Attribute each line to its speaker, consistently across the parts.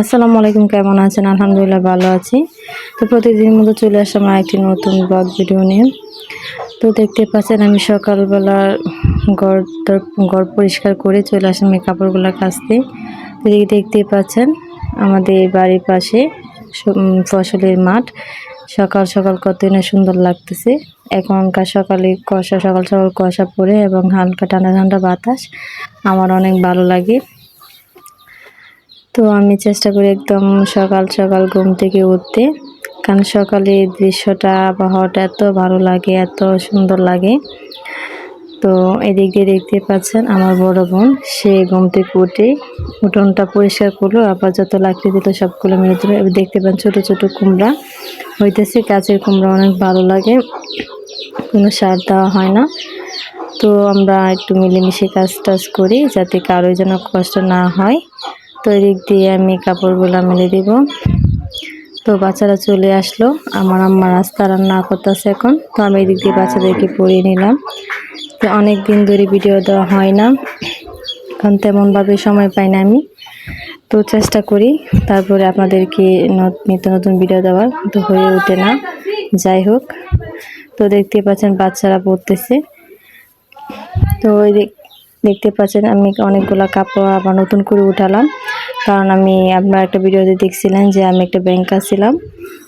Speaker 1: আসসালামু আলাইকুম, কেমন আছেন? আলহামদুলিল্লাহ ভালো আছি। তো প্রতিদিনের মতো চলে আসলাম একটি নতুন ব্লগ ভিডিও নিয়ে। তো দেখতে পাচ্ছেন আমি সকালবেলা ঘর ঘর পরিষ্কার করে চলে আসলাম এই কাপড়গুলো কাচতে। দেখতে পাচ্ছেন আমাদের বাড়ির পাশে ফসলের মাঠ। সকাল সকাল কতই না সুন্দর লাগতেছে। এখনকার সকালে কষা, সকাল সকাল কষা পড়ে এবং হালকা ঠান্ডা ঠান্ডা বাতাস। আমার অনেক ভালো লাগে। তো আমি চেষ্টা করি একদম সকাল সকাল ঘুম থেকে উঠতে, কারণ সকালে দৃশ্যটা, আবহাওয়াটা এত ভালো লাগে, এত সুন্দর লাগে। তো এদিক দিয়ে দেখতে পাচ্ছেন আমার বড় বোন, সে ঘুম থেকে উঠে উঠোনটা পরিষ্কার করল, আবার যত লাকড়ি দিল সবগুলো মেরে দিল। দেখতে পান ছোট ছোট কুমড়া, হইতেছে গাছের কুমড়া, অনেক ভালো লাগে। কোনো সার দেওয়া হয় না। তো আমরা একটু মিলেমিশে কাজ টাজ করি, যাতে কারোর যেন কষ্ট না হয়। তো এদিক দিয়ে আমি কাপড়গুলো মেলে দিব। তো বাচ্চারা চলে আসলো। আমার আম্মা রাস্তা রান্না করতেছে এখন। তো আমি এদিক দিয়ে বাচ্চাদেরকে পরিয়ে নিলাম। তো অনেক দিন ধরে ভিডিও দেওয়া হয় না। কারণ তেমনভাবে সময় পাই না আমি। তো চেষ্টা করি। তারপরে আপনাদেরকে নিত্য নতুন ভিডিও দেওয়ার। তো হয়ে ওঠে না। যাই হোক। তো দেখতে পাচ্ছেন বাচ্চারা পড়তেছে। তো ওই দেখ- দেখতে পাচ্ছেন আমি অনেকগুলো কাপড় আবার নতুন করে উঠালাম। কারণ আমি আপনার একটা ভিডিওতে দেখছিলেন যে আমি একটা ব্যাংক ছিলাম,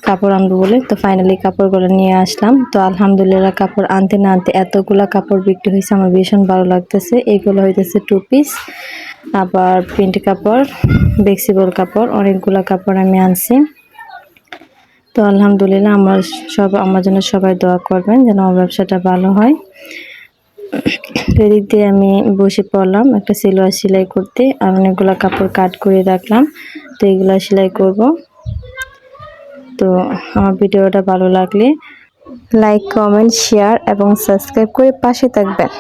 Speaker 1: কাপড় আনব বলে। তো ফাইনালি কাপড়গুলো নিয়ে আসলাম। তো আলহামদুলিল্লাহ কাপড় আনতে না আনতে এতগুলা কাপড় বিক্রি হয়েছে, আমার ভীষণ ভালো লাগতেছে। এগুলো হইতেছে টু পিস আবার প্রিন্ট কাপড় ফ্লেক্সিবল কাপড়, অনেকগুলা কাপড় আমি আনছি। তো আলহামদুলিল্লাহ আমার সব, আমার জন্য সবাই দোয়া করবেন যেন আমার ব্যবসাটা ভালো হয়। এদিক দিয়ে আমি বসে পড়লাম, একটা সেলোয়ার সেলাই করতে, আর অনেকগুলো কাপড় কাট করে রাখলাম। তো এগুলো সেলাই করব। তো আমার ভিডিওটা ভালো লাগলে লাইক, কমেন্ট, শেয়ার এবং সাবস্ক্রাইব করে পাশে থাকবেন।